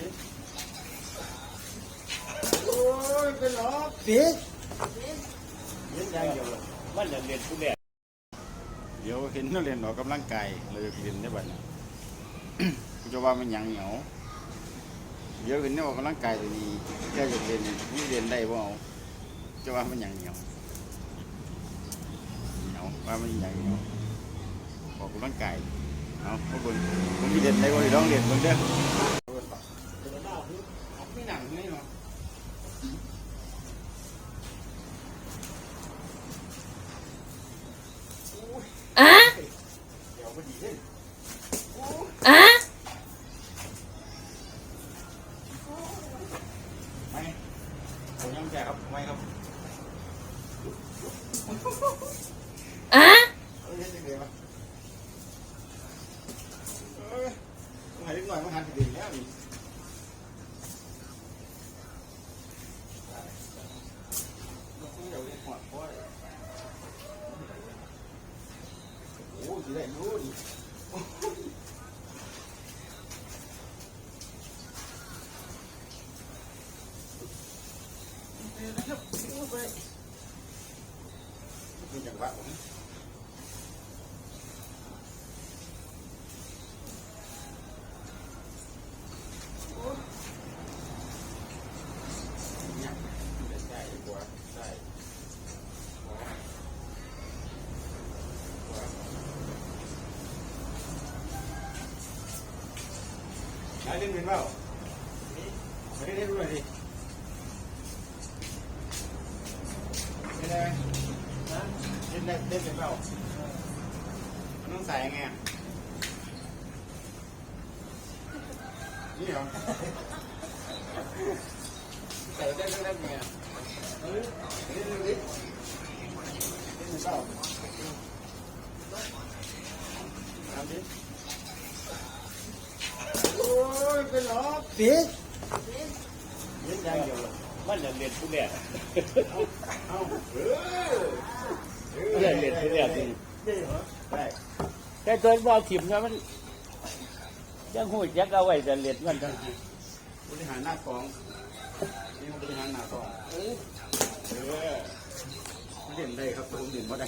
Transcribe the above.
ดิโอ้ยเป็นหรอปิดเล่นอย่างเดียวเลยมันเรียนผู้แรกเดี๋ยวเห็นนักเรียนออกกำลังกายเลยเรียนได้บัดนี้กูจะว่ามันหยังเหนียวเดี๋ยวเห็นเนี่ยออกกำลังกายตัวนี้แค่จะเรียนนี่เรียนได้บ่เอาจะว่ามันหยังเหนียวเหนียวว่ามันหยังเหนียวออกกำลังกายเอาพวกคุณผมมีเรียนได้บ่ได้องเรียนเบิ่งเด้อไม่หนังไม่เนาะ อะ เดี๋ยวพ อดีเลยอะไม่ผมยังแก่ครับไม่ครับอะเอ้ยเฮ็ดจังไดวะเอ้ยต้องให้เล็กน้อยมาหันสิเด่นแล้วนี่เดี๋ยวเรียกหอดพ่อเลย โอ้ยสิได้รู้ดิเป็นจังหวะผม ไหนเล่นเป็นเปล่าไม่ได้เล่นด้วยดิเล่นได้ไหมเล่นได้เล่นเป็นเปล่ามันต้องใส่ยังไงนี่เหรอใส่ได้ได้ไงอะเออเล่นดูดิเล่นเปล่าทำดิโอ้ย เป็นหรอปิเล่นย่างเดียวมันจะเรียนผู้แรกเอาเออเออมันเรียนผู้แรกนี่ได้เหรอได้แต่ตัวบอลถิ่มนะมันยังหูจักเอาไว้จะเรียนมันจังบริหารหน้ากองนี่มันบริหารหน้ากองเออเล่นได้ครับผมเล่นบ่ได้